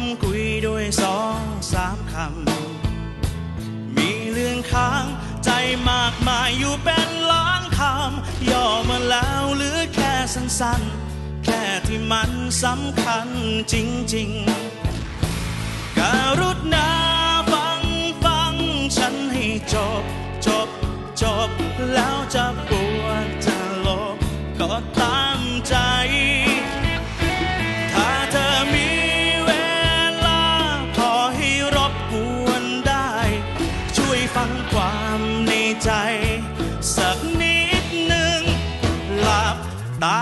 มคุยด้วยสองสามคำ มีเรื่องค้างใจมากมายอยู่เป็นล้านคำ ย่อมาแล้วหรือแค่สั้นๆ แค่ที่มันสำคัญจริงๆ การุณาฟังฟังฉันให้จบ จบ จบแล้วจะ ช่วยฟังความในใจ สักนิดหนึ่งหลับตา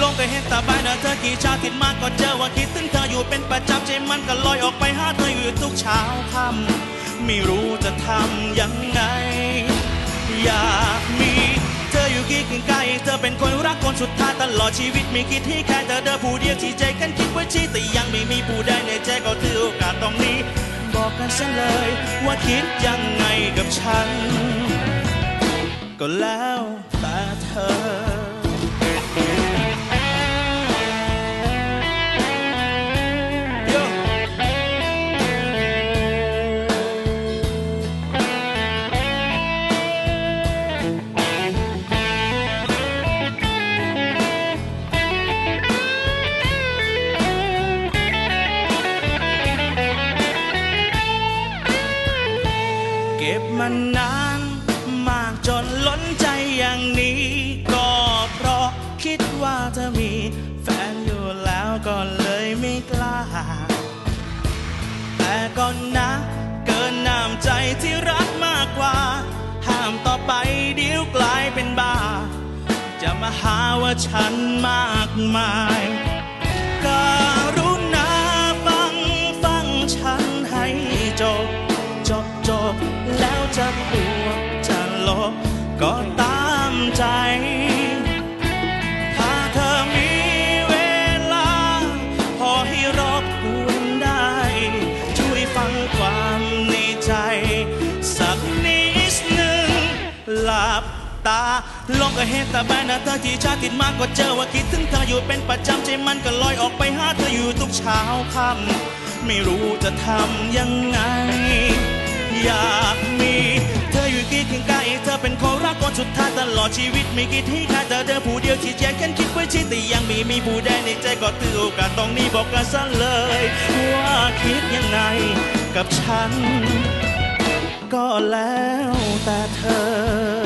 ลงก็เห็นตาบายนะเธอกี่เช้าคิดมากก็เจอว่าคิดถึงเธออยู่เป็นประจำใจมันก็ลอยออกไปหาเธออยู่ทุกเช้าค่ำไม่รู้จะทำยังไง อยากมีเธออยู่กี่กินใกล้เธอเป็นคนรักคนสุดท้ายตลอดชีวิตไม่คิดที่แค่เธอเดินผู้เดียวที่ใจกันคิดไว้ชี้แต่ยังไม่มีผู้ใดในใจก็ถือโอกาสตรงนี้ บอกกันซะเลย ว่าคิดยังไงกับฉัน ก็แล้วแต่เธอ ก็บมันนานมากจนล้นใจอย่างนี้ ก็เพราะคิดว่าเธอมี แฟนอยู่แล้วก็เลยไม่กล้า แต่ก่อนนะ เกินน้ำใจที่รักมากกว่า ห้ามต่อไปเดี๋ยวกลายเป็นบ้า จะมาหาว่าฉันมากมาย ลบก็ตามใจ ถ้าเธอมีเวลา พอให้รบกวนได้ ช่วยฟังความในใจ สักนิดหนึ่งหลับตาลงก็เห็นแต่ใบหน้าเธอที่ชาติดมากก็เจอว่าคิดถึงเธออยู่เป็นประจำใจมันก็ลอยออกไปหาเธออยู่ทุกเช้าค่ำไม่รู้จะทำยังไง อยาก คนรักคนสุดท้ายตลอดชีวิตไม่กี่ที่แค่เธอเดินผู้เดียวที่แยกกันคิดไว้ชิดแต่ยังมีมีผู้ใดในใจก็ตือโอกาสตรงนี้บอกกันซะเลย ว่าคิดยังไงกับฉัน ก็แล้วแต่เธอ